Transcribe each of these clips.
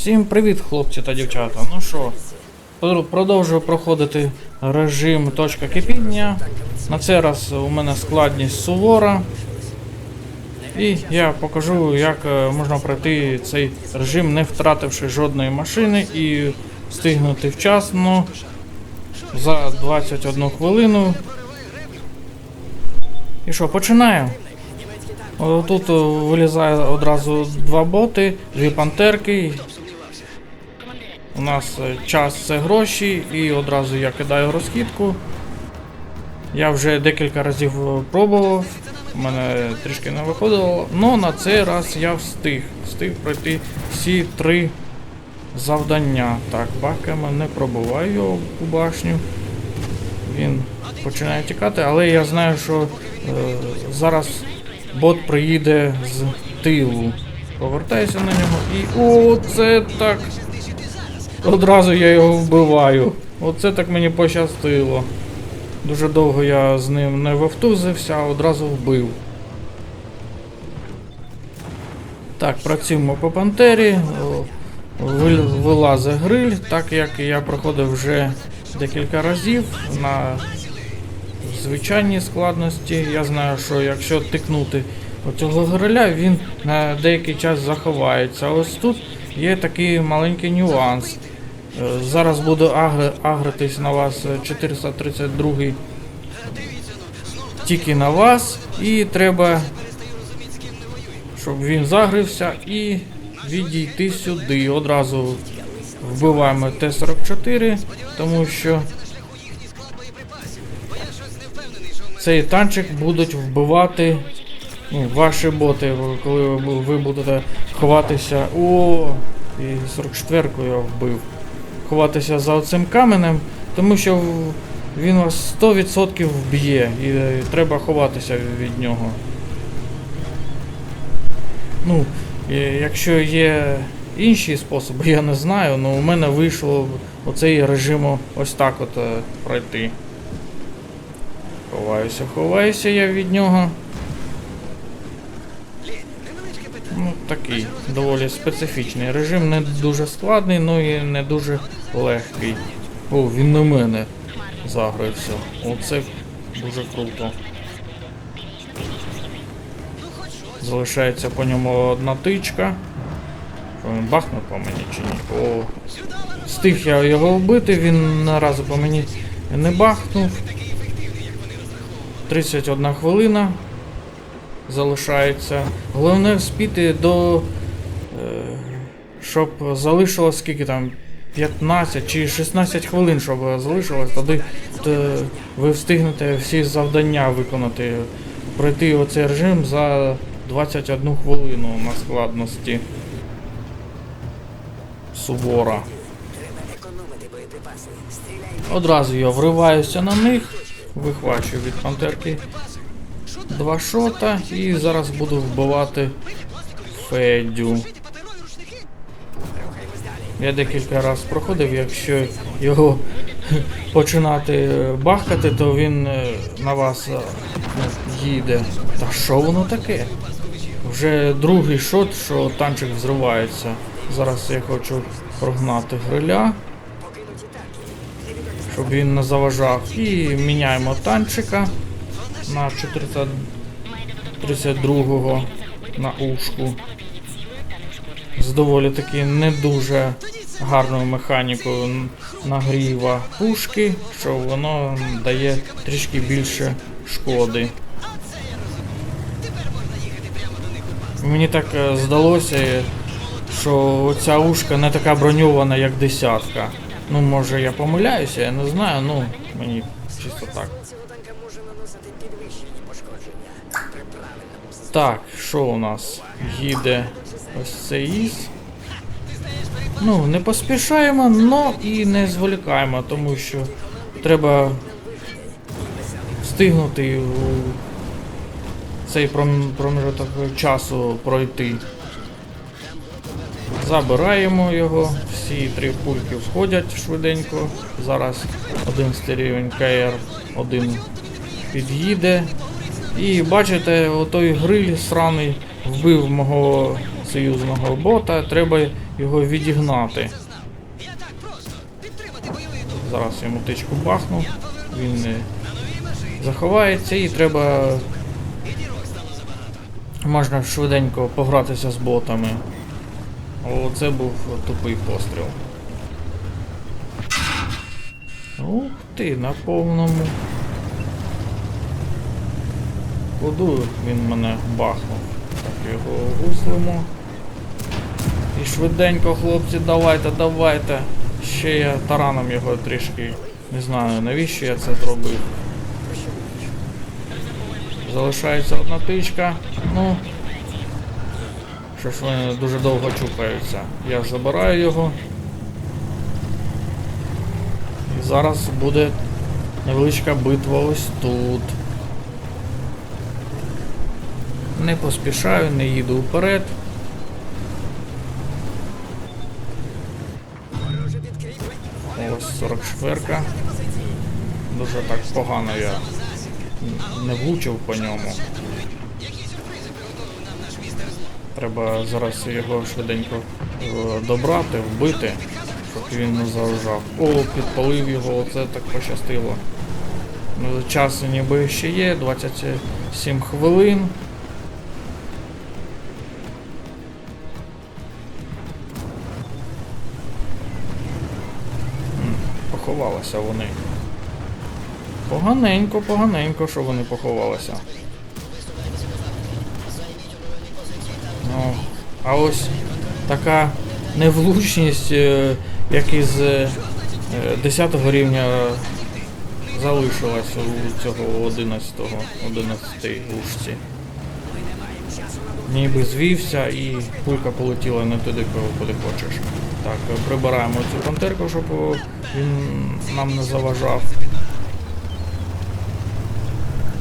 Всім привіт, хлопці та дівчата. Ну що, продовжую проходити режим точка кипіння. На цей раз у мене складність сувора. І я покажу, як е, можна пройти цей режим, не втративши жодної машини і встигнути вчасно за 21 хвилину. І що, починаємо? Тут вилізає одразу два боти, дві пантерки. У нас е, час це гроші, і одразу я кидаю розхідку. Я вже декілька разів е, пробував, у мене трішки не виходило, але на цей раз я встиг. Встиг пройти всі три завдання. Так, баками не пробуваю у башню. Він починає тікати, але я знаю, що е, зараз бот приїде з тилу. Повертаюся на нього і. О, це так. Одразу я його вбиваю. Оце так мені пощастило. Дуже довго я з ним не вовтузився, а одразу вбив. Так, працюємо по пантері. Вилазить гриль, так як я проходив вже декілька разів на звичайній складності. Я знаю, що якщо тикнути оцього гриля, він на деякий час заховається. Ось тут є такий маленький нюанс. Е, Зараз буду агри, агритись на вас е, 432 тільки на вас, і треба, щоб він загрився і відійти сюди. Одразу вбиваємо Т-44, тому що цей танчик будуть вбивати ну, ваші боти, коли ви будете ховатися. О, і 44-ку я вбив. Ховатися за оцим каменем, тому що він вас 100% вб'є і е, треба ховатися від нього. Ну, якщо є інші способи, я не знаю, але у мене вийшло оцей режим ось так от е, пройти. Ховаюся, ховаюся я від нього. Ну, такий доволі специфічний режим, не дуже складний, ну і не дуже легкий. О, він на мене загрився. Оце дуже круто. Залишається по ньому одна тичка. Він бахне по мені чи ні? О. Встиг я його вбити, він наразу по мені не бахнув. 31 хвилина залишається. Головне вспіти до. Е, щоб залишилось скільки там. 15 чи 16 хвилин, щоб залишилось, тоді то ви встигнете всі завдання виконати. Пройти оцей режим за 21 хвилину на складності. Сувора. Одразу я вриваюся на них, вихвачую від пантерки два шота і зараз буду вбивати Федю. Я декілька разів проходив, якщо його починати бахкати, то він е, на вас е, їде. Та що воно таке? Вже другий шот, що танчик взривається. Зараз я хочу прогнати гриля, щоб він не заважав. І міняємо танчика на 432 на ушку з доволі таки не дуже гарною механікою нагріва пушки, що воно дає трішки більше шкоди. Мені так е, здалося, що ця ушка не така броньована, як десятка. Ну, може я помиляюся, я не знаю, ну мені чисто так. Наносити підвищені пошкодження при правильному. Так, що у нас? Їде ось цей із. Ну, не поспішаємо, но і не зволікаємо, тому що треба встигнути цей пром- проміжок часу пройти. Забираємо його, всі три пульки входять швиденько. Зараз один стерівень КР, один під'їде. І бачите, отой гриль сраний вбив мого союзного бота. Треба його відігнати. Зараз йому тичку бахну. Він заховається і треба можна швиденько погратися з ботами. О, це був тупий постріл. Ух ти, на повному. Куди він мене бахнув? Так, його гуслимо. І швиденько, хлопці, давайте, давайте. Ще я тараном його трішки. Не знаю, навіщо я це зробив. Залишається одна тичка. Ну. Що ж вони дуже довго чухаються. Я забираю його. І зараз буде невеличка битва ось тут. Не поспішаю, не їду вперед. Ось 44-ка. Дуже так погано я не влучив по ньому. Треба зараз його швиденько е, добрати, вбити, щоб він не заважав. О, підпалив його, оце так пощастило. Ну, Час ніби ще є, 27 хвилин. Поховалися вони. Поганенько, поганенько, що вони поховалися. Ну, а ось така невлучність, е, як із е, 10 рівня залишилась у цього 11-го, 11-й лужці. Ніби звівся і пулька полетіла не туди, куди хочеш. Так, е, прибираємо цю пантерку, щоб він нам не заважав.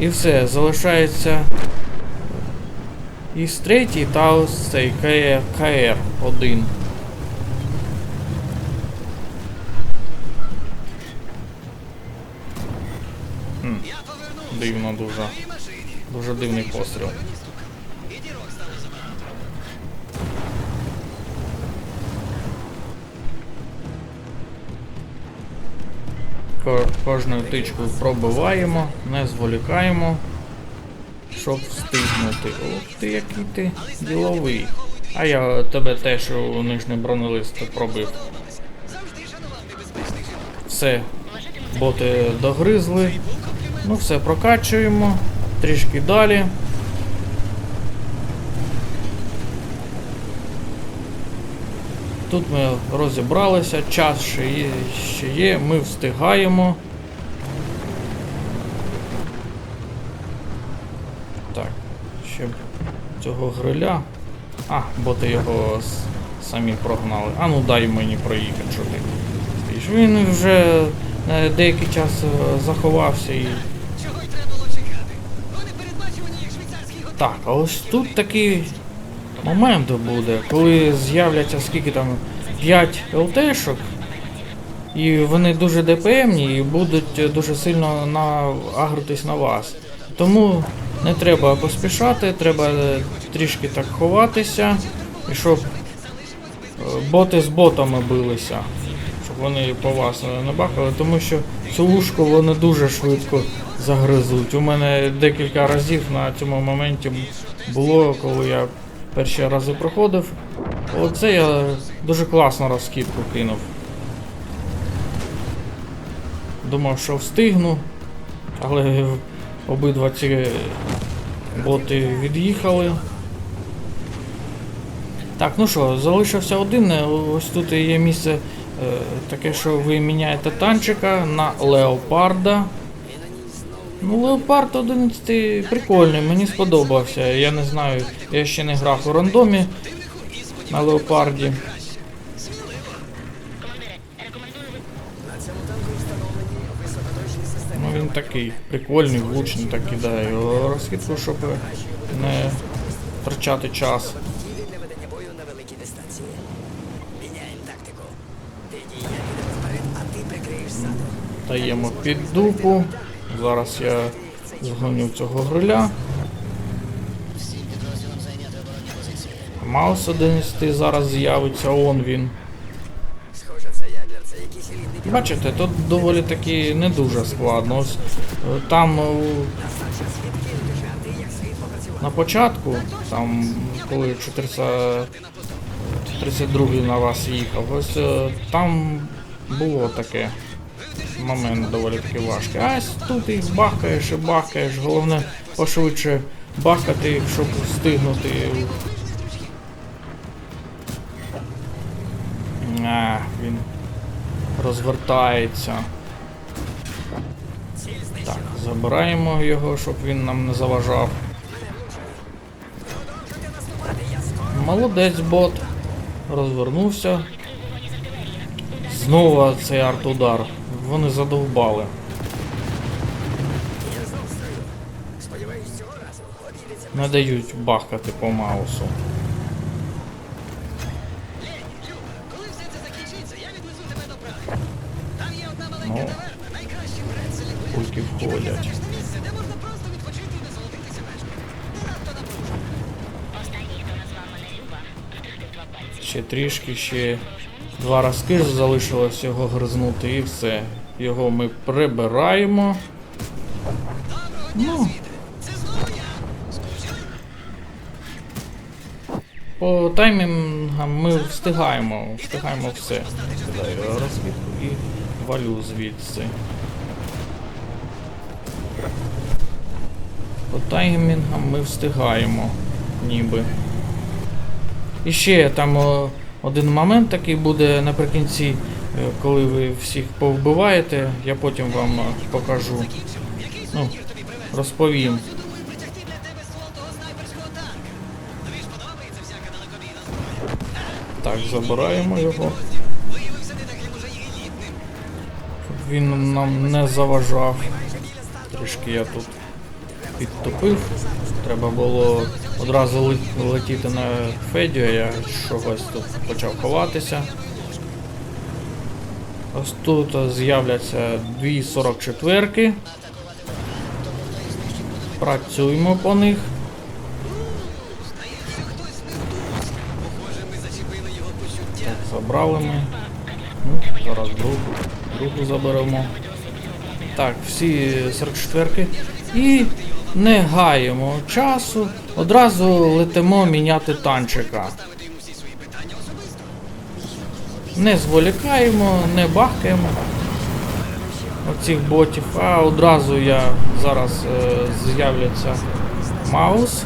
І все, залишається із третій та ось цей КР, КР 1. Хм, Я повернув дивно дуже. Дуже дивний постріл. Ко- Кожною тичкою пробиваємо, не зволікаємо, щоб встигнути. Ох ти який ти діловий. А я тебе теж у нижній бронелист пробив. Все, боти догризли. Ну все, прокачуємо. Трішки далі. Тут ми розібралися, час ще є, ще є, ми встигаємо. Так, ще цього гриля. А, боти його с- самі прогнали. А ну дай мені проїхати, що ти. Він вже е, деякий час е, заховався і. Чого й треба було чекати? Вони передбачувані як швейцарський готель. Так, а ось тут такий момент буде, коли з'являться скільки там 5 ЛТшок, і вони дуже ДПМні і будуть е, дуже сильно агритись на вас. Тому не треба поспішати, треба е, трішки так ховатися, і щоб е, боти з ботами билися, щоб вони по вас не бахали, тому що цю лужку вони дуже швидко загризуть. У мене декілька разів на цьому моменті було, коли я перші рази проходив. Оце я дуже класно розкидку кинув. Думав, що встигну, але обидва ці боти від'їхали. Так, ну що, залишився один. е, Ось тут є місце е, таке, що ви міняєте танчика на леопарда. Ну, Леопард 11 прикольний, мені сподобався. Я не знаю, я ще не грав у рандомі на леопарді. Ну він такий прикольний, влучний, так кидає розхідку, щоб не втрачати час. Даємо під дупу. Зараз я згоню цього гриля. Маус 11 зараз з'явиться, он він. Бачите, тут доволі таки не дуже складно. Ось е, там е, на початку, там коли 400 32 на вас їхав, ось е, там було таке. Момент доволі таки важкий. А тут їх бахкаєш і бахкаєш. Головне пошвидше бахкати, їх, щоб встигнути. А, він розвертається. Так, забираємо його, щоб він нам не заважав. Молодець бот. Розвернувся. Знову цей арт-удар. Вони задовбали. Не дають бахкати по маусу. Ну. Пульки входять. Ще трішки, ще два разки залишилось його гризнути і все. Його ми прибираємо. Ну, по таймінгам ми встигаємо, встигаємо все. Кидаю розвідку і валю звідси. По таймінгам ми встигаємо, ніби. І ще там один момент такий буде наприкінці, е, коли ви всіх повбиваєте, я потім вам е, покажу. Ну, розповім. Так, забираємо його. Він нам не заважав. Трішки я тут підтопив. Треба було одразу летіти на Федю, я чогось тут почав ховатися. Ось тут з'являться дві 44-ки. Працюємо по них. Так, забрали ми. Ну, зараз другу, другу заберемо. Так, всі 44-ки. І не гаємо часу. Одразу летимо міняти танчика. Не зволікаємо, не бахкаємо оцих ботів, а одразу я зараз е, з'являться маус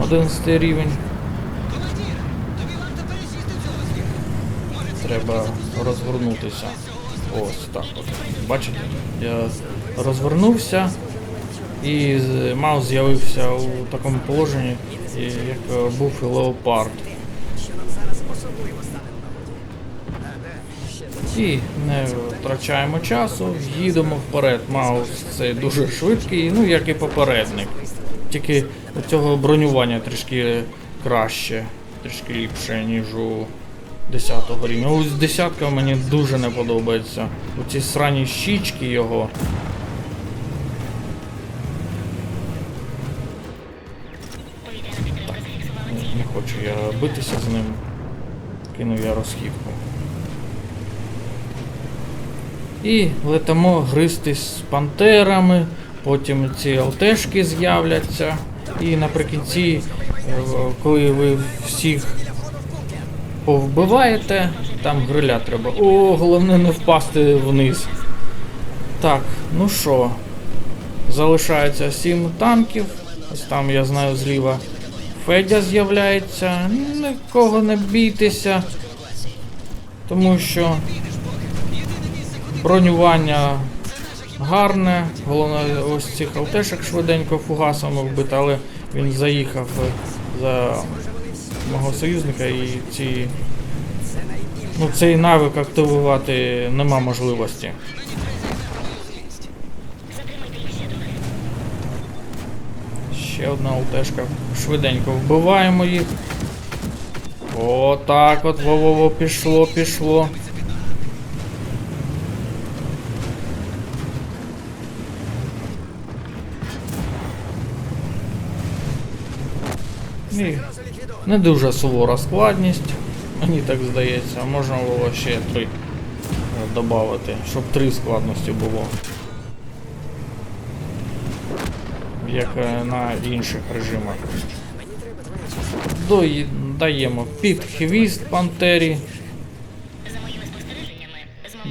11 рівень. Треба розвернутися. Ось так от. Бачите? Я розвернувся і маус з'явився у такому положенні, як е, був і леопард. І не втрачаємо часу, їдемо вперед. Маус це дуже швидкий, ну як і попередник. Тільки цього бронювання трішки краще, трішки ліпше, ніж у 10-го рівня. Ось десятка мені дуже не подобається. Оці срані щічки його. Так, не хочу я битися з ним. Кинув я розхідку. І летимо гристись з пантерами, потім ці ЛТшки з'являться. І наприкінці, е, коли ви всіх повбиваєте, там гриля треба. О, головне не впасти вниз. Так, ну що, залишається 7 танків. Ось там, я знаю, зліва Федя з'являється. Нікого не бійтеся, тому що бронювання гарне. Головне ось цих алтешок швиденько фугасами вбити, але він заїхав за мого союзника і ці. Ну, цей навик активувати нема можливості. Ще одна ЛТшка. Швиденько вбиваємо їх. Отак от, во-во-во, пішло, пішло. І Не дуже сувора складність, мені так здається. Можна було ще три додати, щоб три складності було. Як е, на інших режимах. Даємо під хвіст пантері.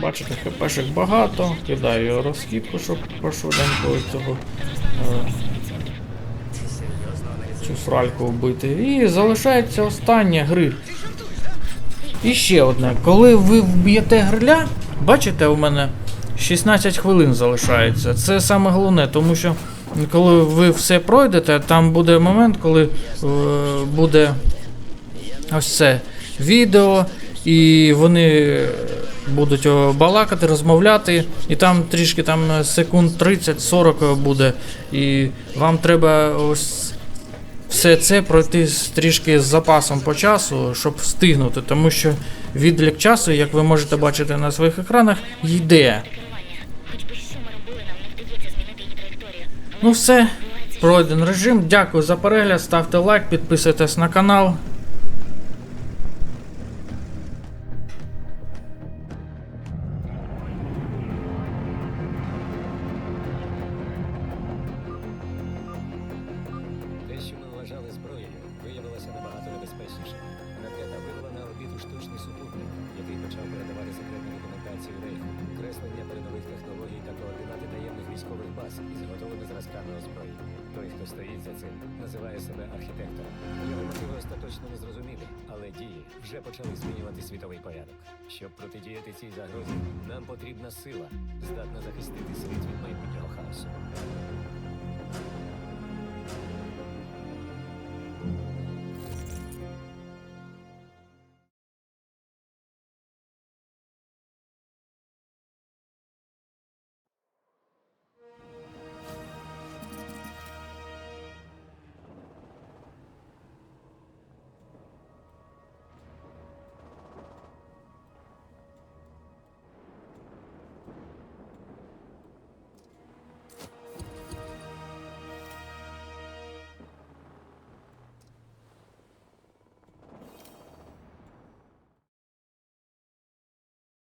Бачите, хпшек багато. Кидаю його розкидку, щоб пошвиденько цього е, цю сральку вбити. І залишається остання гри. І ще одне. Коли ви вб'єте гриля, бачите, у мене 16 хвилин залишається. Це саме головне, тому що коли ви все пройдете, там буде момент, коли е, буде ось це відео, і вони будуть балакати, розмовляти, і там трішки там секунд 30-40 буде. І вам треба ось все це пройти трішки з запасом по часу, щоб встигнути, тому що відлік часу, як ви можете бачити на своїх екранах, йде. Ну все, пройден режим. Дякую за перегляд, ставте лайк, підписуйтесь на канал. Виявилося набагато небезпечніше. Ракета вивела на орбіту штучний супутник, який почав передавати секретну документацію рейху, креслення передових технологій та координати таємних військових баз із готовими зразками озброєння. Той, хто стоїть за цим, називає себе архітектором. Його мотиви остаточно не зрозумілі, але дії вже почали змінювати світовий порядок. Щоб протидіяти цій загрозі, нам потрібна сила, здатна захистити світ від майбутнього хаосу.